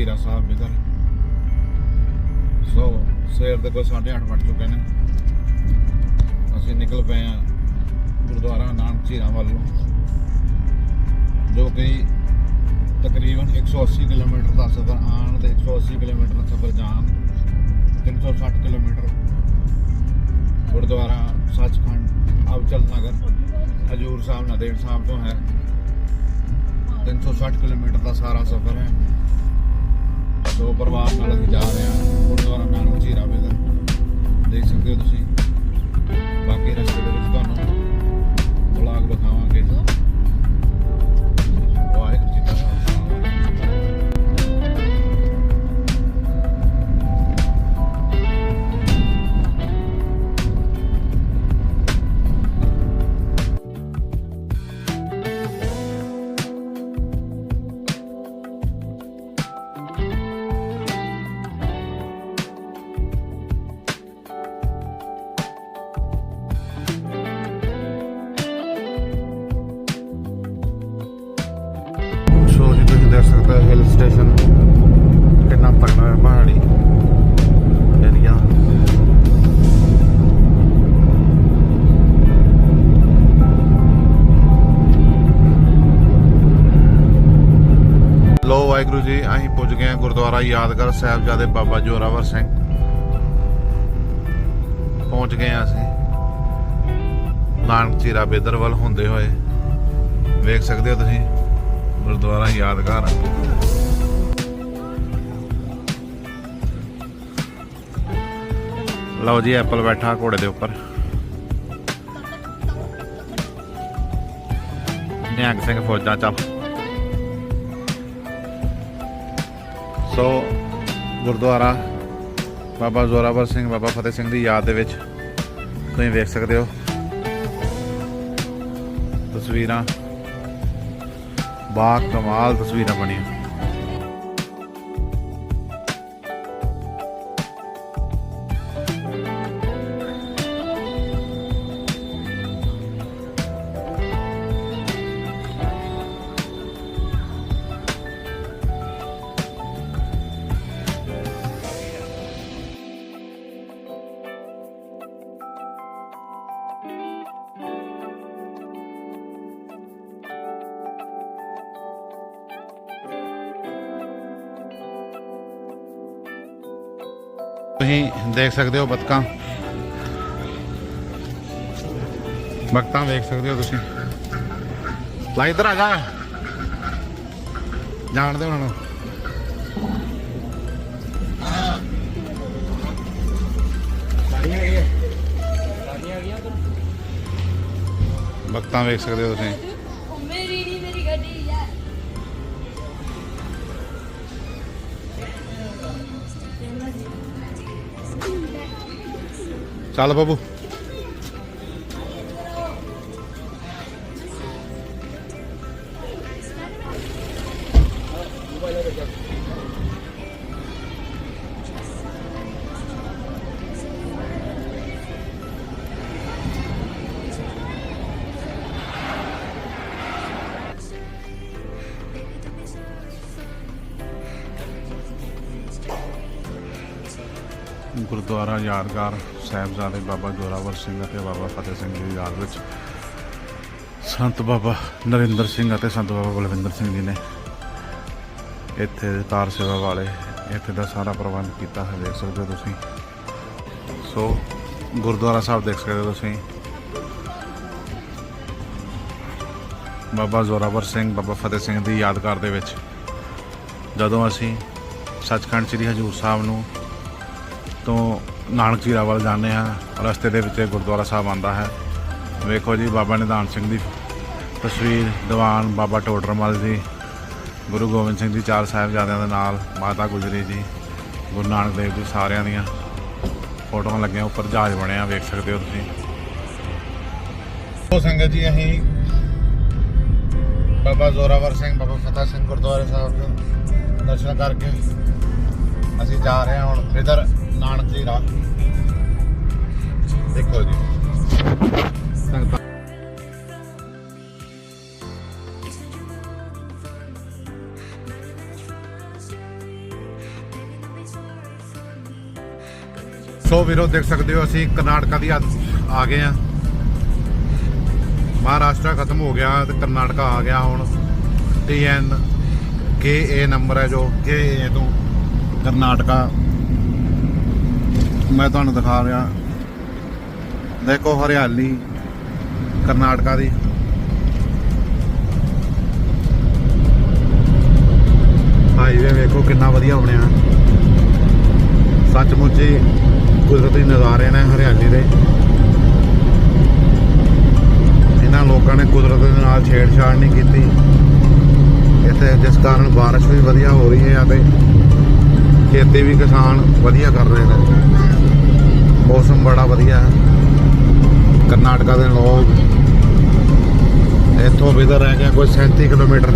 ਗੁਰਦੁਆਰਾ ਸਾਹਿਬ ਬਿਦਰ ਸੋ, ਸਵੇਰ ਦੇ ਕੋਈ 8:30 ਵੱਜ ਚੁੱਕੇ ਨੇ। ਅਸੀਂ ਨਿਕਲ ਪਏ ਹਾਂ ਗੁਰਦੁਆਰਾ ਨਾਨਕ ਝੀਰਾ ਵੱਲ ਜੋ ਕਿ ਤਕਰੀਬਨ 180 ਕਿਲੋਮੀਟਰ ਦਾ ਸਫ਼ਰ ਆਉਣ ਤੇ 180 ਕਿਲੋਮੀਟਰ ਦਾ ਸਫ਼ਰ ਜਾਣ 360 ਕਿਲੋਮੀਟਰ ਗੁਰਦੁਆਰਾ ਸੱਚਖੰਡ ਅਵਚਲ ਨਗਰ, ਹਜੂਰ ਸਾਹਿਬ, ਨਦੇੜ ਸਾਹਿਬ ਤੋਂ ਹੈ। 360 ਕਿਲੋਮੀਟਰ ਦਾ ਸਾਰਾ ਸਫ਼ਰ ਹੈ। ਦੋ ਪਰਿਵਾਰ ਨਾਲ ਅਸੀਂ ਜਾ ਰਹੇ ਹਾਂ, ਗੁਰਦੁਆਰਾ ਨਾਨਕ ਝੀਰਾ ਵੇਦਰ ਦੇਖ ਸਕਦੇ ਹੋ ਤੁਸੀਂ। ਤੁਸੀਂ ਹਿਲ ਸਟੇਸ਼ਨ ਕਿੰਨਾ ਤਕੜਾ ਪਹਾੜੀ ਏਰੀਆ ਲੋ ਵਾਹਿਗੁਰੂ ਜੀ, ਅਸੀਂ ਪੁੱਜ ਗਏ ਹਾਂ ਗੁਰਦੁਆਰਾ ਯਾਦਗਾਰ ਸਾਹਿਬਜ਼ਾਦੇ ਬਾਬਾ ਜੋਰਾਵਰ ਸਿੰਘ। ਪਹੁੰਚ ਗਏ ਹਾਂ ਅਸੀਂ। ਨਾਨਕ ਚੀਰਾ ਬੇਦਰ ਵੱਲ ਹੁੰਦੇ ਹੋਏ। ਵੇਖ ਸਕਦੇ ਹੋ ਤੁਸੀਂ। ਗੁਰਦੁਆਰਾ ਯਾਦਗਾਰ ਲਓ ਜੀ, ਐਪਲ ਬੈਠਾ ਘੋੜੇ ਦੇ ਉੱਪਰ। ਨਿਹੰਗ ਸਿੰਘ ਫੌਜਾਂ ਚ ਸੋ, ਗੁਰਦੁਆਰਾ ਬਾਬਾ ਜ਼ੋਰਾਵਰ ਸਿੰਘ, ਬਾਬਾ ਫਤਿਹ ਸਿੰਘ ਦੀ ਯਾਦ ਦੇ ਵਿੱਚ ਤੁਸੀਂ ਵੇਖ ਸਕਦੇ ਹੋ ਤਸਵੀਰਾਂ। ਬਾ ਕਮਾਲ ਤਸਵੀਰਾਂ ਬਣੀਆਂ। ਤੁਸੀਂ ਦੇਖ ਸਕਦੇ ਹੋ ਬਤਕਾਂ। ਬਤਕਾਂ ਦੇਖ ਸਕਦੇ ਹੋ ਤੁਸੀਂ। ਲਾ, ਇੱਧਰ ਆ ਜਾ। ਜਾਣਦੇ ਉਹਨਾਂ ਨੂੰ ਵੇਖ ਸਕਦੇ ਹੋ ਤੁਸੀਂ। ਚੱਲ ਬਾਬੂ ਗੁਰਦੁਆਰਾ ਯਾਦਗਾਰ ਸਾਹਿਬਜ਼ਾਦੇ ਬਾਬਾ ਜੋਰਾਵਰ ਸਿੰਘ ਅਤੇ ਬਾਬਾ ਫਤਿਹ ਸਿੰਘ ਜੀ ਦੀ ਯਾਦ ਵਿੱਚ ਸੰਤ ਬਾਬਾ ਨਰਿੰਦਰ ਸਿੰਘ ਅਤੇ ਸੰਤ ਬਾਬਾ ਬਲਵਿੰਦਰ ਸਿੰਘ ਜੀ ਨੇ ਇੱਥੇ ਤਾਰ ਸੇਵਾ ਵਾਲੇ, ਇੱਥੇ ਦਾ ਸਾਰਾ ਪ੍ਰਬੰਧ ਕੀਤਾ ਹੈ, ਦੇਖ ਸਕਦੇ ਹੋ ਤੁਸੀਂ। ਸੋ, ਗੁਰਦੁਆਰਾ ਸਾਹਿਬ ਦੇਖ ਸਕਦੇ ਹੋ ਤੁਸੀਂ। ਬਾਬਾ ਜ਼ੋਰਾਵਰ ਸਿੰਘ, ਬਾਬਾ ਫਤਿਹ ਸਿੰਘ ਦੀ ਯਾਦਗਾਰ ਦੇ ਵਿੱਚ ਜਦੋਂ ਅਸੀਂ ਸੱਚਖੰਡ ਸ੍ਰੀ ਹਜੂਰ ਸਾਹਿਬ ਨੂੰ ਤੋਂ ਨਾਨਕ ਝੀਰਾ ਵੱਲ ਜਾਂਦੇ ਹਾਂ। ਰਸਤੇ ਦੇ ਵਿੱਚ ਗੁਰਦੁਆਰਾ ਸਾਹਿਬ ਆਉਂਦਾ ਹੈ। ਵੇਖੋ ਜੀ, ਬਾਬਾ ਨਿਧਾਨ ਸਿੰਘ ਦੀ ਤਸਵੀਰ, ਦੀਵਾਨ ਬਾਬਾ ਟੋਡਰਮਲ ਜੀ, ਗੁਰੂ ਗੋਬਿੰਦ ਸਿੰਘ ਜੀ, ਚਾਰ ਸਾਹਿਬਜ਼ਾਦਿਆਂ ਦੇ ਨਾਲ, ਮਾਤਾ ਗੁਜਰੀ ਜੀ, ਗੁਰੂ ਨਾਨਕ ਦੇਵ ਜੀ ਸਾਰਿਆਂ ਦੀਆਂ ਫੋਟੋਆਂ ਲੱਗੀਆਂ, ਉੱਪਰ ਜਹਾਜ਼ ਬਣਿਆ, ਵੇਖ ਸਕਦੇ ਹੋ ਤੁਸੀਂ। ਉਹ ਸੰਗਤ ਜੀ ਅਸੀਂ ਬਾਬਾ ਜ਼ੋਰਾਵਰ ਸਿੰਘ, ਬਾਬਾ ਫਤਿਹ ਸਿੰਘ ਗੁਰਦੁਆਰੇ ਸਾਹਿਬ ਦੇ ਦਰਸ਼ਨ ਕਰਕੇ ਅਸੀਂ ਜਾ ਰਹੇ ਹਾਂ ਹੁਣ। ਇਧਰ ਨਾਨਕ ਦੇ ਰਾਹ। ਦੇਖੋ ਜੀ। ਸੰਗਤਾਂ ਸੋ ਵੀਰੋ, ਦੇਖ ਸਕਦੇ ਹੋ ਅਸੀਂ ਕਰਨਾਟਕਾ ਦੀ ਆ ਗਏ ਆ ਮਹਾਰਾਸ਼ਟਰ ਖਤਮ ਹੋ ਗਿਆ ਤੇ ਕਰਨਾਟਕਾ ਆ ਗਿਆ ਹੁਣ। ਟੀ ਐਨ ਕੇ ਏ ਨੰਬਰ ਹੈ ਜੋ ਕੇ ਏ ਤੋਂ ਕਰਨਾਟਕਾ। ਮੈਂ ਤੁਹਾਨੂੰ ਦਿਖਾ ਰਿਹਾ। ਦੇਖੋ ਹਰਿਆਲੀ, ਕਰਨਾਟਕਾ ਦੀ। ਹਾਈਵੇ ਵੇਖੋ ਕਿੰਨਾ ਵਧੀਆ ਬਣਿਆ। ਸੱਚਮੁੱਚ ਹੀ ਕੁਦਰਤੀ ਨਜ਼ਾਰੇ ਨੇ ਹਰਿਆਲੀ ਦੇ। ਇਹਨਾਂ ਲੋਕਾਂ ਨੇ ਕੁਦਰਤ ਦੇ ਨਾਲ ਛੇੜਛਾੜ ਨਹੀਂ ਕੀਤੀ। ਇੱਥੇ ਜਿਸ ਕਾਰਨ ਬਾਰਿਸ਼ ਵੀ ਵਧੀਆ ਹੋ ਰਹੀ ਹੈ, ਅਤੇ ਖੇਤੀ ਵੀ ਕਿਸਾਨ ਵਧੀਆ ਕਰ ਰਹੇ ਨੇ। ਮੌਸਮ ਬੜਾ ਵਧੀਆ ਹੈ। ਕਰਨਾਟਕਾ ਦੇ ਲੋਕ ਇੱਥੋਂ ਵਿਦਰ ਰਹਿ ਗਿਆ ਕੋਈ 37 ਕਿਲੋਮੀਟਰ।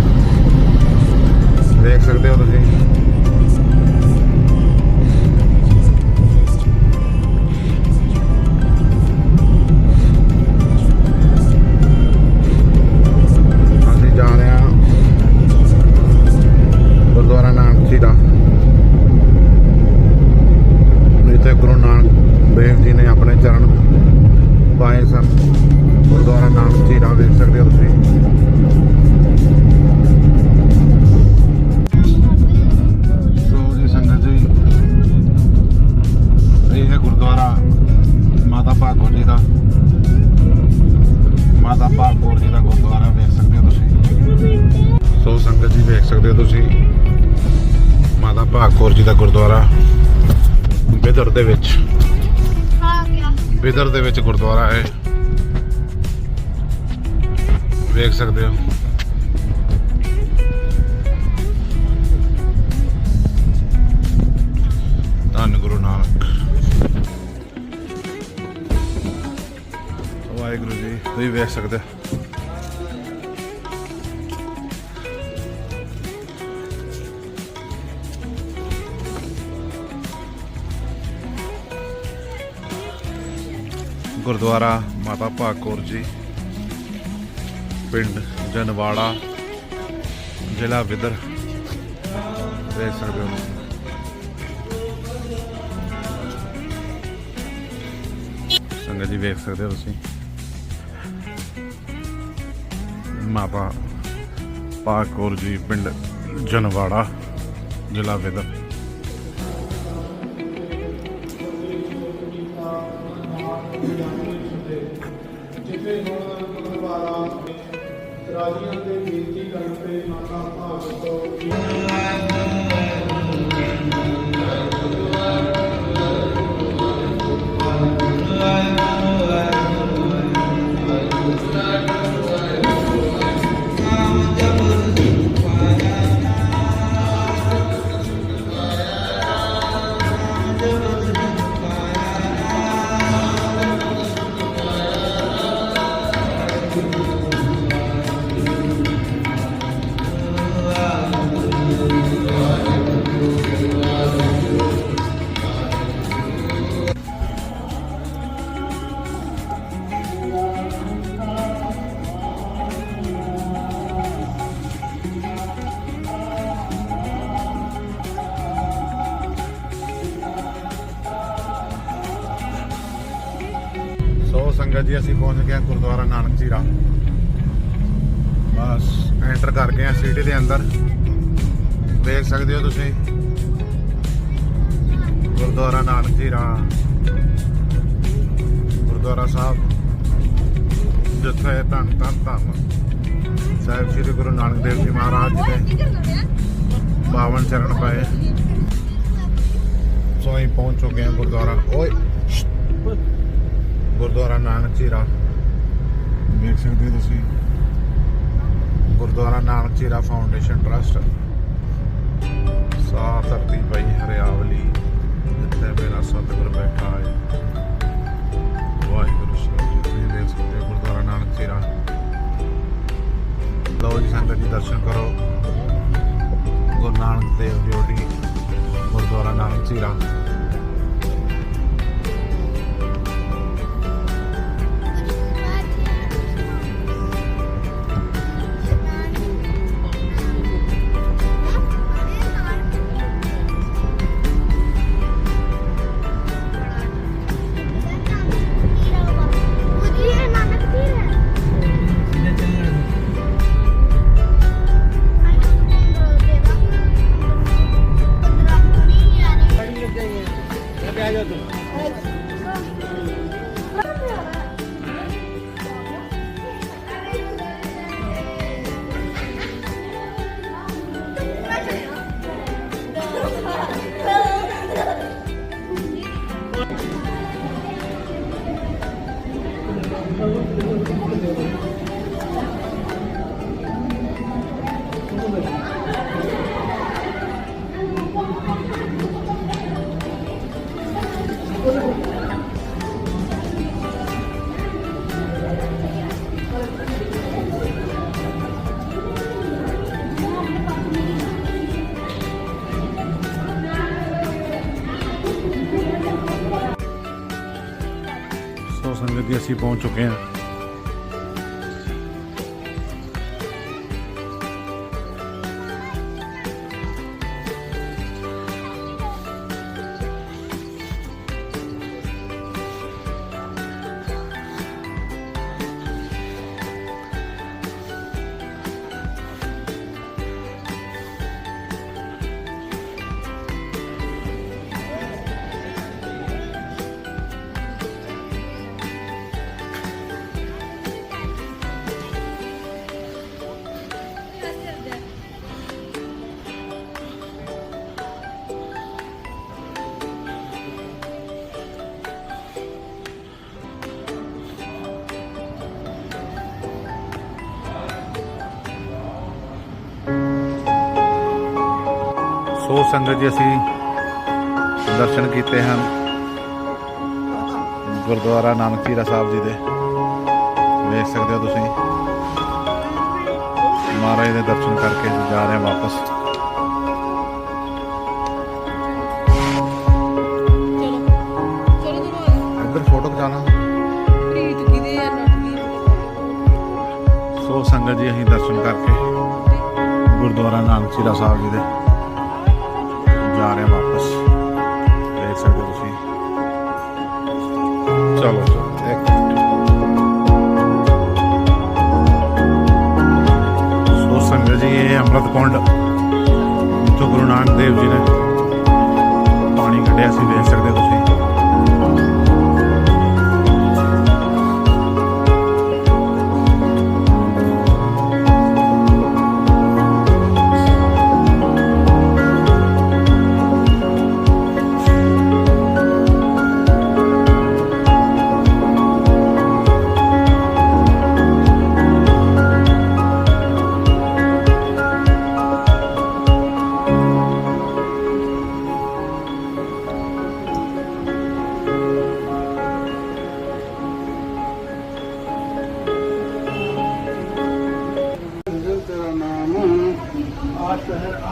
ਦੇਖ ਸਕਦੇ ਹੋ ਤੁਸੀਂ। ਗੁਰਦੁਆਰਾ ਬਿਦਰ ਦੇ ਵਿੱਚ। ਬਿਦਰ ਦੇ ਵਿੱਚ ਗੁਰਦੁਆਰਾ ਹੈ। ਵੇਖ ਸਕਦੇ ਹੋ। ਧੰਨ ਗੁਰੂ ਨਾਨਕ। ਵਾਹਿਗੁਰੂ ਜੀ ਤੁਸੀਂ ਵੇਖ ਸਕਦੇ ਹੋ। ਗੁਰਦੁਆਰਾ ਮਾਤਾ ਭਾਗਕੌਰ ਜੀ, ਪਿੰਡ ਜਨਵਾੜਾ, ਜ਼ਿਲ੍ਹਾ ਵਿਦਰ ਦੇਖ ਸਕਦੇ ਹੋ ਸੰਗਤ ਜੀ ਵੇਖ ਸਕਦੇ ਹੋ ਤੁਸੀਂ। ਮਾਤਾ ਭਾਗਕੌਰ ਜੀ, ਪਿੰਡ ਜਨਵਾੜਾ, ਜ਼ਿਲ੍ਹਾ ਵਿਦਰ। ਸੋ ਜੀ, ਅਸੀਂ ਪਹੁੰਚ ਗਏ ਹਾਂ ਗੁਰਦੁਆਰਾ ਨਾਨਕ ਜੀਰਾ। ਬਸ ਐਂਟਰ ਕਰ ਗਏ ਹਾਂ ਸਿਟੀ ਦੇ ਅੰਦਰ। ਦੇਖ ਸਕਦੇ ਹੋ ਤੁਸੀਂ? ਗੁਰਦੁਆਰਾ ਨਾਨਕ ਜੀਰਾ। ਗੁਰਦੁਆਰਾ ਸਾਹਿਬ, ਜਿੱਥੇ ਧੰਨ ਧੰਨ ਧੰਨ ਸਾਹਿਬ ਸ੍ਰੀ ਗੁਰੂ ਨਾਨਕ ਦੇਵ ਜੀ ਮਹਾਰਾਜ ਜੀ ਦੇ ਪਾਵਨ ਚਰਨ ਪਾਏ। ਸੋ ਅਸੀਂ ਪਹੁੰਚ ਚੁੱਕੇ ਹਾਂ ਗੁਰਦੁਆਰਾ। ਓਏ ਗੁਰਦੁਆਰਾ ਨਾਨਕ ਚੀਰਾ। ਵੇਖ ਸਕਦੇ ਹੋ ਤੁਸੀਂ। ਗੁਰਦੁਆਰਾ ਨਾਨਕ ਚੀਰਾ ਫਾਊਂਡੇਸ਼ਨ ਟਰਸਟ। ਸਾਹ ਧਰਤੀ ਪਈ ਹਰਿਆਵਲੀ ਜਿੱਥੇ ਮੇਰਾ ਸਤਿਗੁਰ ਬੈਠਾ ਹੈ। ਵਾਹਿਗੁਰੂ ਸਾਹਿਬ ਜੀ ਤੁਸੀਂ ਦੇਖ ਸਕਦੇ ਹੋ ਗੁਰਦੁਆਰਾ ਨਾਨਕ ਚੀਰਾ। ਲਓ ਜੀ ਸੰਗਤ ਜੀ ਦਰਸ਼ਨ ਕਰੋ। ਗੁਰੂ ਨਾਨਕ ਦੇਵ ਜੀ ਦੀ ਗੁਰਦੁਆਰਾ ਨਾਨਕ ਚੀਰਾ। ਅਸੀਂ ਪਹੁੰਚ ਚੁੱਕੇ ਹਾਂ। ਸੰਗਤ ਜੀ ਅਸੀਂ ਦਰਸ਼ਨ ਕੀਤੇ ਹਨ। ਗੁਰਦੁਆਰਾ ਨਾਨਕ ਚੀਰਾ ਸਾਹਿਬ ਜੀ ਦੇ। ਵੇਖ ਸਕਦੇ ਹੋ ਤੁਸੀਂ। ਮਹਾਰਾਜ ਦੇ ਦਰਸ਼ਨ ਕਰਕੇ ਜਾ ਰਹੇ ਹਾਂ ਵਾਪਸ। ਇੱਧਰ ਫੋਟੋ ਖਿਚਾਣਾ ਸੋ ਸੰਗਤ ਜੀ ਅਸੀਂ ਦਰਸ਼ਨ ਕਰਕੇ ਗੁਰਦੁਆਰਾ ਨਾਨਕ ਚੀਰਾ ਸਾਹਿਬ ਜੀ ਦੇ ਚਲੋ ਇੱਕ ਮਿੰਟ ਸੋ ਸੰਗਤ ਜੀ, ਇਹ ਅੰਮ੍ਰਿਤ ਕੁੰਡ, ਜੋ ਗੁਰੂ ਨਾਨਕ ਦੇਵ ਜੀ ਨੇ ਪਾਣੀ ਕੱਢਿਆ ਸੀ ਦੇਖ ਸਕਦੇ ਹੋ।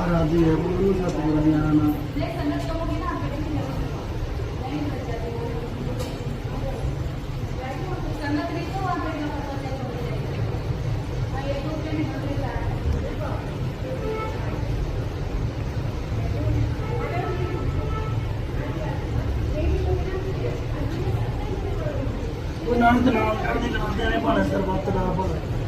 ਆਤ ਹੈ ਆਰਾਧੀ ਹੈ ਗੁਰੂ ਸਤਿਗੁਰ ਗਿਆਨ ਨਾਮ ਕਰਦੇ ਕਰਦੇ ਨੇ ਭਾਣੇ ਸਰਬੱਤ ਦਾ ਭਲਾ।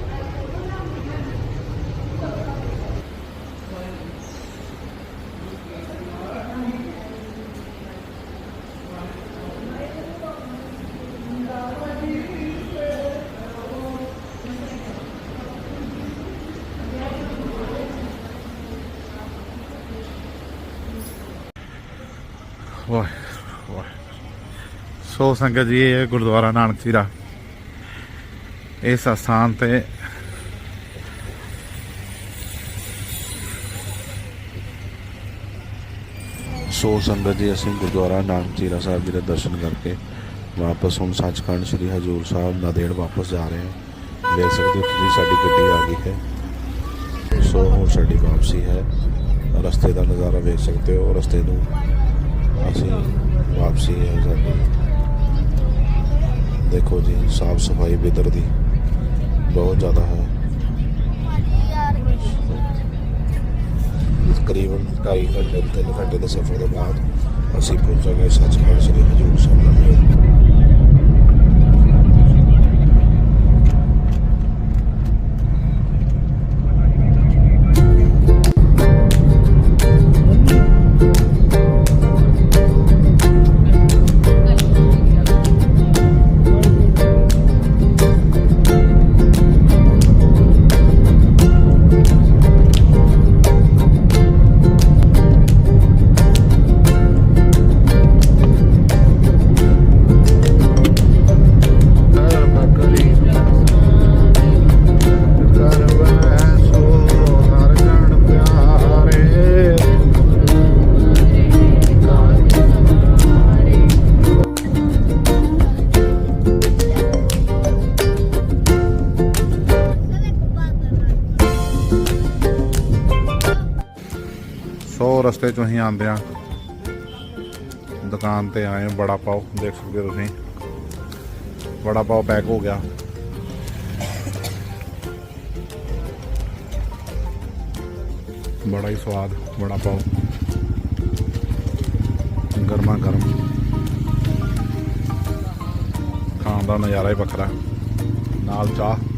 ਸੋ ਸੰਗਤ ਜੀ, ਇਹ ਗੁਰਦੁਆਰਾ ਨਾਨਕ ਚੀਰਾ ਇਸ ਸਥਾਨ ਤੇ ਸੋ ਸੰਗਤ ਜੀ, ਅਸੀਂ ਗੁਰਦੁਆਰਾ ਨਾਨਕ ਚੀਰਾ ਸਾਹਿਬ ਜੀ ਦੇ ਦਰਸ਼ਨ ਕਰਕੇ ਵਾਪਸ ਹੁਣ ਸੱਚਖੰਡ ਸ੍ਰੀ ਹਜੂਰ ਸਾਹਿਬ ਨਾਂਦੇੜ ਵਾਪਸ ਜਾ ਰਹੇ ਹਾਂ। ਦੇਖ ਸਕਦੇ ਹੋ ਤੁਸੀਂ, ਸਾਡੀ ਗੱਡੀ ਆ ਗਈ ਹੈ। ਸੋ ਹੁਣ ਸਾਡੀ ਵਾਪਸੀ ਹੈ। ਰਸਤੇ ਦਾ ਨਜ਼ਾਰਾ ਵੇਖ ਸਕਦੇ ਹੋ। ਰਸਤੇ ਨੂੰ ਅਸੀਂ ਵਾਪਸੀ ਹੈ ਸਾਡੀ। ਦੇਖੋ ਜੀ, ਸਾਫ਼ ਸਫ਼ਾਈ ਬਿਦਰ ਦੀ ਬਹੁਤ ਜ਼ਿਆਦਾ ਹੈ। ਤਕਰੀਬਨ 2.5 ਘੰਟੇ 3 ਘੰਟੇ ਦੇ ਸਫ਼ਰ ਤੋਂ ਬਾਅਦ ਅਸੀਂ ਪਹੁੰਚਾਂਗੇ ਸੱਚਖੰਡ ਸ੍ਰੀ ਹਜੂਰ ਸਾਹਿਬ। ਨਾਂਦੇੜ ਸੋ ਰਸਤੇ ਚੋਂ ਅਸੀਂ ਆਉਂਦੇ ਆ ਦੁਕਾਨ ਤੇ ਆਏ ਹਾਂ, ਬੜਾ ਪਾਓ ਦੇਖ ਸਕਦੇ ਹੋ ਤੁਸੀਂ। ਬੜਾ ਪਾਓ ਪੈਕ ਹੋ ਗਿਆ। ਬੜਾ ਹੀ ਸਵਾਦ ਬੜਾ ਪਾਓ। ਗਰਮਾ ਗਰਮ। ਖਾਣ ਦਾ ਨਜ਼ਾਰਾ ਹੀ ਵੱਖਰਾ। ਨਾਲ ਚਾਹ।